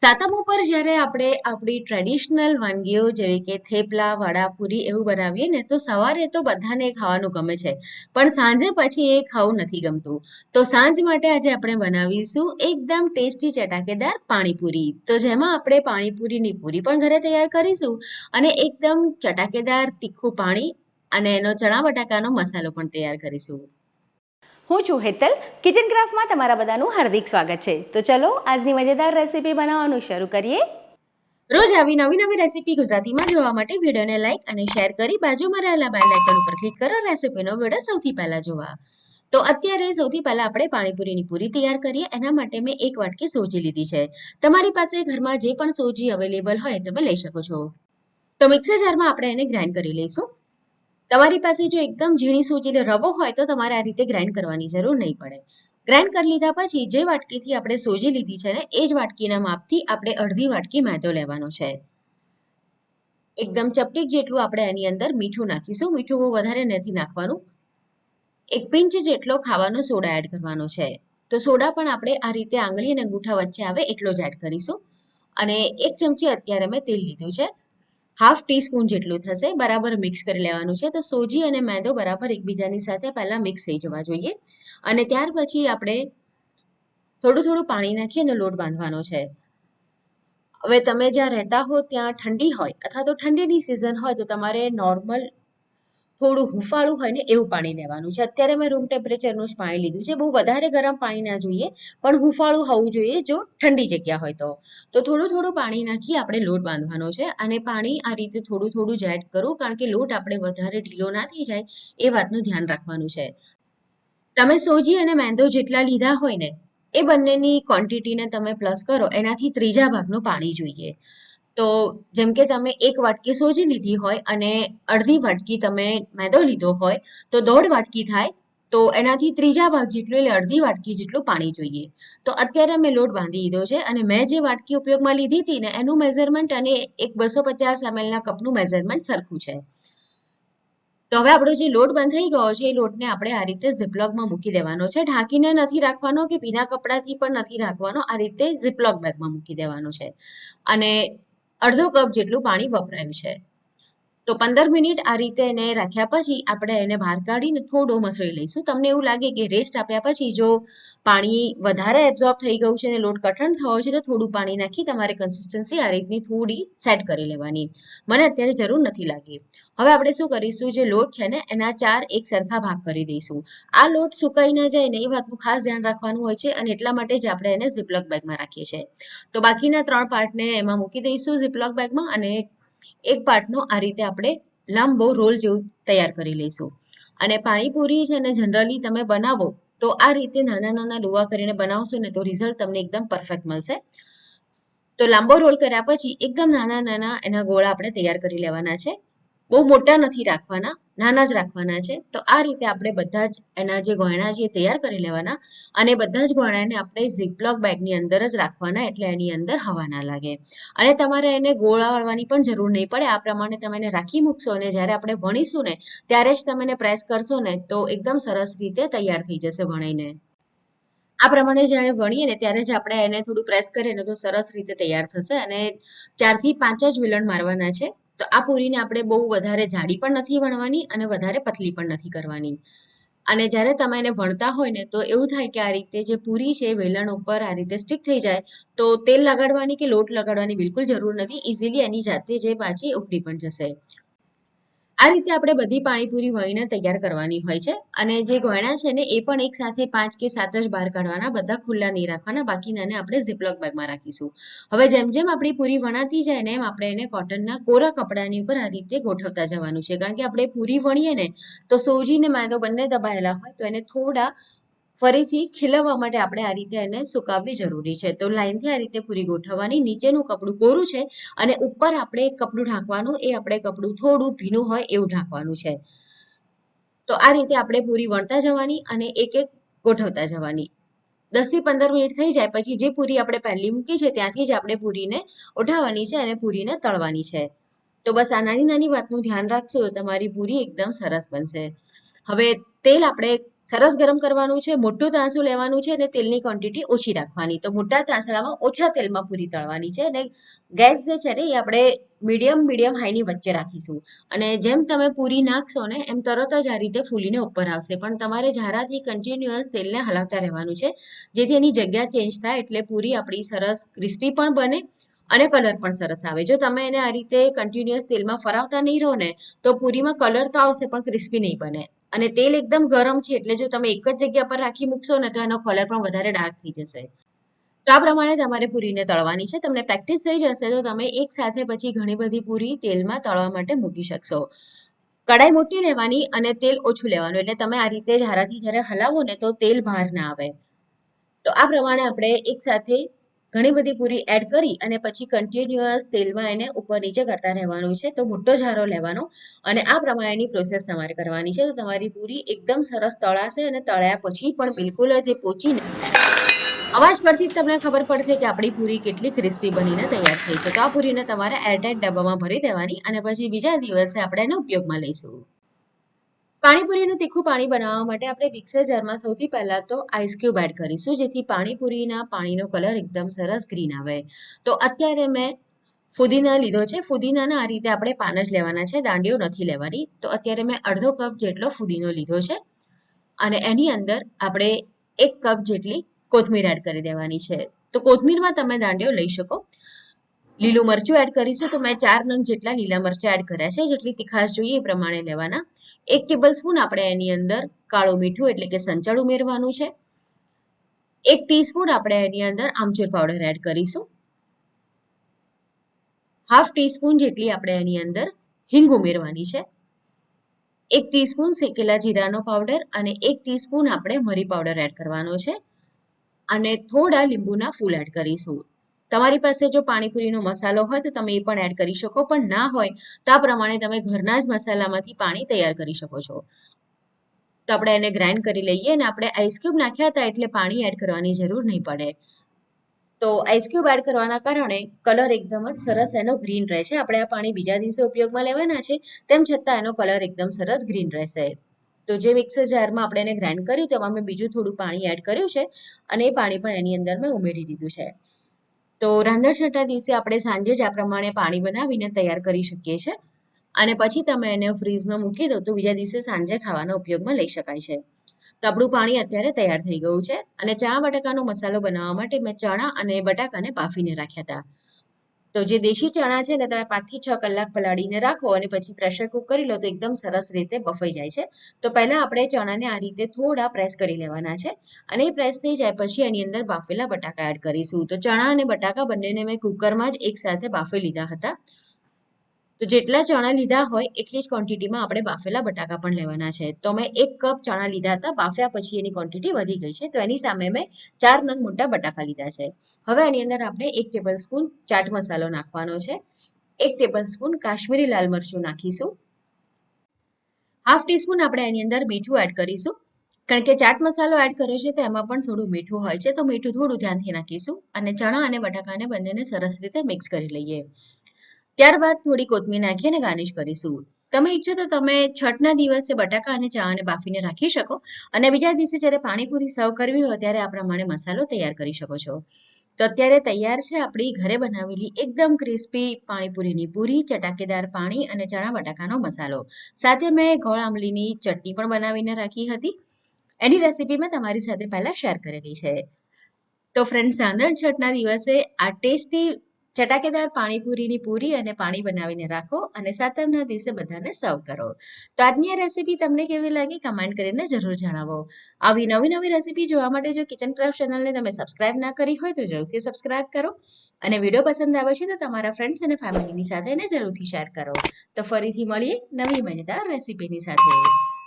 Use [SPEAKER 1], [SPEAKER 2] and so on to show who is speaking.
[SPEAKER 1] સાતમ ઉપર જ્યારે આપણે આપણી ટ્રેડિશનલ વાનગીઓ જેવી કે થેપલા, વડાપુરી એવું બનાવીએ ને, તો સવારે તો બધાને ખાવાનું ગમે છે. પણ સાંજે પછી એ ખાવું નથી ગમતું. તો સાંજ માટે આજે આપણે બનાવીશું એકદમ ટેસ્ટી ચટાકેદાર પાણીપુરી. તો જેમાં આપણે પાણીપુરીની પૂરી પણ ઘરે તૈયાર કરીશું અને એકદમ ચટાકેદાર તીખું પાણી અને એનો ચણા બટાકાનો મસાલો પણ તૈયાર કરીશું.
[SPEAKER 2] હું છું હેતલ. કિચન ક્રાફ્ટમાં તમારા બધાનું હાર્દિક સ્વાગત છે. તો ચલો, આજની મજેદાર રેસીપી બનાવવાનું શરૂ કરીએ.
[SPEAKER 1] રોજ આવી નવી નવી રેસીપી ગુજરાતીમાં જોવા માટે વિડીયોને લાઈક અને શેર કરી બાજુમાં રહેલા બેલ આઇકન ઉપર ક્લિક કરો. રેસીપીનો વીડિયો સૌથી પહેલા જોવા. તો અત્યારે સૌથી પહેલા આપણે પાણીપુરીની પૂરી તૈયાર કરીએ. એના માટે મેં એક વાટકી સોજી લીધી છે. તમારી પાસે ઘરમાં જે પણ સોજી અવેલેબલ હોય તમે લઈ શકો છો. તો મિક્સર જારમાં આપણે એને ગ્રાઇન્ડ કરી લઈશું. તમારી પાસે જો એકદમ ઝીણી સોજીને રવો હોય તો તમારે આ રીતે ગ્રાઇન્ડ કરવાની જરૂર નહીં પડે. ગ્રાઇન્ડ કરી લીધા પછી જે વાટકીથી આપણે સોજી લીધી છે ને, એ જ વાટકીના માપથી આપણે અડધી વાટકી મેદો લેવાનો છે. એકદમ ચપટીક જેટલું આપણે એની અંદર મીઠું નાખીશું. મીઠું બહુ વધારે નથી નાખવાનું. એક પિંચ જેટલો ખાવાનો સોડા એડ કરવાનો છે. તો સોડા પણ આપણે આ રીતે આંગળી અને અંગૂઠા વચ્ચે આવે એટલો જ એડ કરીશું. અને એક ચમચી અત્યારે મેં તેલ લીધું છે. હાફ ટીસ્પૂન જેટલું થશે, બરાબર મિક્સ કરી લેવાનું છે. તો સોજી અને મેંદો બરાબર એકબીજાની સાથે પહેલાં મિક્સ થઈ જવા જોઈએ. અને ત્યાર પછી આપણે થોડું થોડું પાણી નાખી અને લોટ બાંધવાનો છે. હવે તમે જ્યાં રહેતા હો ત્યાં ઠંડી હોય અથવા તો ઠંડીની સિઝન હોય તો તમારે નોર્મલ થોડું હુંફાળું હોય ને એવું પાણી લેવાનું છે. અત્યારે મેં રૂમ ટેમ્પરેચરનું જ પાણી લીધું છે. બહુ વધારે ગરમ પાણી ના જોઈએ, પણ હુંફાળું હોવું જોઈએ જો ઠંડી જગ્યા હોય તો. તો થોડું થોડું પાણી નાખી આપણે લોટ બાંધવાનો છે અને પાણી આ રીતે થોડું થોડું જ એડ કરો કારણ કે લોટ આપણે વધારે ઢીલો ના થઈ જાય એ વાતનું ધ્યાન રાખવાનું છે. તમે સોજી અને મેંદો જેટલા લીધા હોય ને એ બંનેની ક્વોન્ટિટીને તમે પ્લસ કરો, એનાથી ત્રીજા ભાગનું પાણી જોઈએ. તો જેમ કે તમે એક વાટકી સોજી લીધી હોય અને અડધી વાટકી તમે મેદો લીધો હોય, તો દોઢ વાટકી થાય, તો એનાથી ત્રીજા ભાગ જેટલું એટલે અડધી વાટકી જેટલું પાણી જોઈએ. તો અત્યારે મેં લોટ બાંધી દીધો છે અને મેં જે વાટકી ઉપયોગમાં લીધી હતી ને, એનું મેઝરમેન્ટ અને એક બસો પચાસ એમએલના કપનું મેઝરમેન્ટ સરખું છે. તો હવે આપણો જે લોટ બંધાઈ ગયો છે, એ લોટને આપણે આ રીતે ઝીપલોગમાં મૂકી દેવાનો છે. ઢાંકીને નથી રાખવાનો કે ભીના કપડાથી પણ નથી રાખવાનો, આ રીતે ઝીપલોગ બેગમાં મૂકી દેવાનો છે. અને અડધો કપ જેટલું પાણી વપરાયું છે. તો પંદર મિનિટ આ રીતે એને રાખ્યા પછી આપણે એને બહાર કાઢીને થોડો મસળી લઈશું. તમને એવું લાગે કે રેસ્ટ આપ્યા પછી જો પાણી વધારે એબ્ઝોર્બ થઈ ગયું છે અને લોટ કઠણ થયો છે તો થોડું પાણી નાખી તમારે કન્સિસ્ટન્સી આ રીતની થોડી સેટ કરી લેવાની. મને અત્યારે જરૂર નથી લાગી. હવે આપણે શું કરીશું? જે લોટ છે ને એના ચાર એક સરખા ભાગ કરી દઈશું. આ લોટ સુકાઈ ના જાય ને એ વાતનું ખાસ ધ્યાન રાખવાનું હોય છે અને એટલા માટે જ આપણે એને ઝીપલોક બેગમાં રાખીએ છીએ. તો બાકીના ત્રણ પાર્ટને એમાં મૂકી દઈશું ઝીપલોક બેગમાં અને એક પાર્ટનો આ રીતે આપણે લાંબો રોલ જેવું તૈયાર કરી લઈશું. અને પાણીપુરી છે ને જનરલી તમે બનાવો તો આ રીતે નાના નાના લુવા કરીને બનાવશો ને તો રિઝલ્ટ તમને એકદમ પરફેક્ટ મળશે. તો લાંબો રોલ કર્યા પછી એકદમ નાના નાના એના ગોળા આપણે તૈયાર કરી લેવાના છે. બહુ મોટા નથી રાખવાના, નાના જ રાખવાના છે. તો આ રીતે આપણે બધા જ એના જે ગોયણા છે એ તૈયાર કરી લેવાના અને બધા જ ગોયણાને આપણે ઝીપલોક બેગની અંદર જ રાખવાના એટલે એની અંદર હવા ના લાગે. અને તમારે એને ગોળા વાળવાની પણ જરૂર નહીં પડે. આ પ્રમાણે તમે એને રાખી મૂકશો અને જ્યારે આપણે વણીશું ને, ત્યારે જ તમે એને પ્રેસ કરશો ને, તો એકદમ સરસ રીતે તૈયાર થઈ જશે વણીને. આ પ્રમાણે જ્યારે વણીએ ને, ત્યારે જ આપણે એને થોડું પ્રેસ કરીએ ને, તો સરસ રીતે તૈયાર થશે અને ચારથી પાંચ જ વિલણ મારવાના છે. તો આ પૂરીને આપણે બહુ વધારે જાડી પણ નથી વણવાની અને વધારે પતલી પણ નથી કરવાની. અને જ્યારે તમે એને વણતા હોય ને, તો એવું થાય કે આ રીતે જે પૂરી છે વેલણ ઉપર આ રીતે સ્ટીક થઈ જાય, તો તેલ લગાડવાની કે લોટ લગાડવાની બિલકુલ જરૂર નથી. ઇઝીલી એની જાતે જે પાછી ઉકળી પણ જશે. આ રીતે આપણે બધી પાણીપુરી વણીને તૈયાર કરવાની હોય છે અને જે ગોયણા છે ને, એ પણ એક સાથે પાંચ કે સાત જ બહાર કાઢવાના, બધા ખુલ્લા નહીં રાખવાના બાકીનાને આપણે ઝીપલોક બેગમાં રાખીશું. હવે જેમ જેમ આપણી પૂરી વણાતી જાય ને, એમ આપણે એને કોટનના કોરા કપડાની ઉપર આ રીતે ગોઠવતા જવાનું છે. કારણ કે આપણે પૂરી વણીએ ને, તો સોજી ને મેદો બંને દબાયેલા હોય, તો એને થોડા ફરીથી ખીલવવા માટે આપણે આ રીતે એને સુકાવવી જરૂરી છે. તો લાઇનથી આ રીતે પૂરી ગોઠવવાની, નીચેનું કપડું કોરું છે અને ઉપર આપણે કપડું ઢાંકવાનું, એ આપણે કપડું થોડું ભીનું હોય એવું ઢાંકવાનું છે. તો આ રીતે આપણે પૂરી વણતા જવાની અને એક એક ગોઠવતા જવાની. દસથી પંદર મિનિટ થઈ જાય પછી જે પૂરી આપણે પહેલી મૂકી છે ત્યાંથી જ આપણે પૂરીને ઉઠાવવાની છે અને પૂરીને તળવાની છે. તો બસ આ નાની નાની વાતનું ધ્યાન રાખશો તો તમારી પૂરી એકદમ સરસ બનશે. હવે તેલ આપણે સરસ ગરમ કરવાનું છે, મોટું તાંસું લેવાનું છે અને તેલની ક્વોન્ટિટી ઓછી રાખવાની. તો મોટા તાંસડામાં ઓછા તેલમાં પૂરી તળવાની છે અને ગેસ જે છે ને એ આપણે મીડિયમ મીડિયમ હાઈની વચ્ચે રાખીશું. અને જેમ તમે પૂરી નાખશો ને એમ તરત જ આ રીતે ફૂલીને ઉપર આવશે. પણ તમારે ઝારાથી કન્ટિન્યુઅસ તેલને હલાવતા રહેવાનું છે. જેથી એની જગ્યા ચેન્જ થાય એટલે પૂરી આપણી સરસ ક્રિસ્પી પણ બને અને કલર પણ સરસ આવે. જો તમે એને આ રીતે કન્ટિન્યુઅસ તેલમાં ફરાવતા નહીં રહો ને, તો પૂરીમાં કલર તો આવશે, પણ ક્રિસ્પી નહીં બને. અને તેલ એકદમ ગરમ છે, એટલે જો તમે એક જ જગ્યા પર રાખી મૂકશો ને, તો એનો કલર પણ વધારે ડાર્ક થઈ જશે. તો આ પ્રમાણે તમારે પૂરીને તળવાની છે. તમને પ્રેક્ટિસ થઈ જશે, તો તમે એક સાથે પછી ઘણી બધી પૂરી તેલમાં તળવા માટે મૂકી શકશો. કડાઈ મોટી લેવાની અને તેલ ઓછું લેવાનું, એટલે તમે આ રીતે જ હારાથી જ્યારે હલાવો ને, તો તેલ બહાર ના આવે. તો આ પ્રમાણે આપણે એક સાથે ઘણી બધી પૂરી એડ કરી અને પછી કન્ટિન્યુઅસ તેલમાં એને ઉપર નીચે કરતા રહેવાનું છે. તો મોટો ઝારો લેવાનો અને આ પ્રમાણેની પ્રોસેસ તમારે કરવાની છે. તો તમારી પૂરી એકદમ સરસ તળાશે અને તળ્યા પછી પણ બિલકુલ જ પોચીને અવાજ પરથી તમને ખબર પડશે કે આપણી પૂરી કેટલી ક્રિસ્પી બનીને તૈયાર થઈ છે. તો આ પૂરીને તમારે એરટાઇટ ડબ્બામાં ભરી દેવાની અને પછી બીજા દિવસે આપણે એને ઉપયોગમાં લઈશું. પાણીપુરીનું તીખું પાણી બનાવવા માટે આપણે મિક્સર જારમાં સૌથી પહેલાં તો આઈસ ક્યુબ એડ કરીશું, જેથી પાણીપુરીના પાણીનો કલર એકદમ સરસ ગ્રીન આવે. તો અત્યારે મેં ફુદીના લીધો છે. ફુદીનાના આ રીતે આપણે પાન જ લેવાના છે, દાંડીઓ નથી લેવાની. તો અત્યારે મેં અડધો કપ જેટલો ફુદીનો લીધો છે. અને એની અંદર આપણે એક કપ જેટલી કોથમીર એડ કરી દેવાની છે. તો કોથમીરમાં તમે દાંડીઓ લઈ શકો. લીલું મરચું એડ કરીશું તો મેં ચાર નંગ જેટલા લીલા મરચાં એડ કર્યા છે. જેટલી તીખાશ જોઈએ એ પ્રમાણે લેવાના. એક ટેબલ સ્પૂન આપણે એની અંદર કાળું મીઠું એટલે કે સંચળ ઉમેરવાનું છે. એક ટીસ્પૂન આપણે એની અંદર આમચૂર પાવડર એડ કરીશું. હાફ ટીસ્પૂન જેટલી આપણે એની અંદર હિંગ ઉમેરવાની છે. એક ટીસ્પૂન શેકેલા જીરાનો પાવડર અને એક ટીસ્પૂન આપણે મરી પાવડર એડ કરવાનો છે. અને થોડા લીંબુના ફૂલ એડ કરીશું. તમારી પાસે જો પાણીપુરીનો મસાલો હોય તો તમે એ પણ એડ કરી શકો, પણ ના હોય તો આ પ્રમાણે તમે ઘરના જ મસાલામાંથી પાણી તૈયાર કરી શકો છો. તો આપણે એને ગ્રાઇન્ડ કરી લઈએ અને આપણે આઈસક્યુબ નાખ્યા હતા એટલે પાણી એડ કરવાની જરૂર નહીં પડે. તો આઈસક્યુબ એડ કરવાના કારણે કલર એકદમ જ સરસ એનો ગ્રીન રહેશે. આપણે આ પાણી બીજા દિવસે ઉપયોગમાં લેવાના છે, તેમ છતાં એનો કલર એકદમ સરસ ગ્રીન રહેશે. તો જે મિક્સર જારમાં આપણે એને ગ્રાઇન્ડ કર્યું તેમાં મેં બીજું થોડું પાણી એડ કર્યું છે અને એ પાણી પણ એની અંદર મેં ઉમેરી દીધું છે. તો રાંધણ છઠ્ઠા દિવસે આપણે સાંજે જ આ પ્રમાણે પાણી બનાવીને તૈયાર કરી શકીએ છીએ. અને પછી તમે એને ફ્રીઝમાં મૂકી દો તો બીજા દિવસે સાંજે ખાવાના ઉપયોગમાં લઈ શકાય છે. તો પાણી અત્યારે તૈયાર થઈ ગયું છે. અને ચણા બટાકાનો મસાલો બનાવવા માટે મેં ચણા અને બટાકાને બાફીને રાખ્યા હતા. તો જે દેશી ચણા છે ને, તમે પાંચથી છ કલાક પલાળીને રાખો અને પછી પ્રેશર કુક કરી લો તો એકદમ સરસ રીતે બફાઈ જાય છે. તો પહેલાં આપણે ચણાને આ રીતે થોડા પ્રેસ કરી લેવાના છે અને એ પ્રેસ થઈ જાય પછી એની અંદર બાફેલા બટાકા એડ કરીશું. તો ચણા અને બટાકા બંનેને મેં કુકરમાં જ એકસાથે બાફી લીધા હતા. તો જેટલા ચણા લીધા હોય એટલી જ ક્વોન્ટિટીમાં આપણે બાફેલા બટાકા પણ લેવાના છે. તો મેં એક કપ ચણા લીધા હતા, બાફ્યા પછી એની ક્વોન્ટિટી વધી ગઈ છે. તો એની સામે મેં ચાર નંગ મોટા બટાકા લીધા છે. હવે એની અંદર આપણે એક ટેબલ સ્પૂન ચાટ મસાલો નાખવાનો છે. એક ટેબલ સ્પૂન કાશ્મીરી લાલ મરચું નાખીશું. હાફ ટીસ્પૂન આપણે એની અંદર મીઠું એડ કરીશું. કારણ કે ચાટ મસાલો એડ કર્યો છે તો એમાં પણ થોડું મીઠું હોય છે. તો મીઠું થોડું ધ્યાનથી નાખીશું અને ચણા અને બટાકાને બંનેને સરસ રીતે મિક્સ કરી લઈએ. ત્યારબાદ થોડી કોથમીર નાખી અને ગાર્નિશ કરીશું. તમે ઈચ્છો તો તમે છઠના દિવસે બટાકા અને ચાને બાફીને રાખી શકો અને બીજા દિવસે જ્યારે પાણીપુરી સર્વ કરવી હોય ત્યારે આ પ્રમાણે મસાલો તૈયાર કરી શકો છો. તો અત્યારે તૈયાર છે આપણી ઘરે બનાવેલી એકદમ ક્રિસ્પી પાણીપુરીની પૂરી, ચટાકેદાર પાણી અને ચણા બટાકાનો મસાલો. સાથે મેં ગોળ આંબલીની ચટણી પણ બનાવીને રાખી હતી. એની રેસીપી મેં તમારી સાથે પહેલાં શેર કરેલી છે. તો ફ્રેન્ડ રાંધણ છઠના દિવસે આ ટેસ્ટી ચટાકેદાર પાણીપુરીની પૂરી અને પાણી બનાવીને રાખો અને સાતમના દિવસે બધાને સર્વ કરો. તો આજની આ રેસીપી તમને કેવી લાગી કમેન્ટ કરીને જરૂર જણાવો. આવી નવી નવી રેસીપી જોવા માટે જો કિચન ક્રાફ્ટ ચેનલને તમે સબસ્ક્રાઇબ ના કરી હોય તો જરૂરથી સબસ્ક્રાઇબ કરો અને વીડિયો પસંદ આવે છે તો તમારા ફ્રેન્ડ્સ અને ફેમિલીની સાથે એને જરૂરથી શેર કરો. તો ફરીથી મળીએ નવી મજેદાર રેસીપીની સાથે.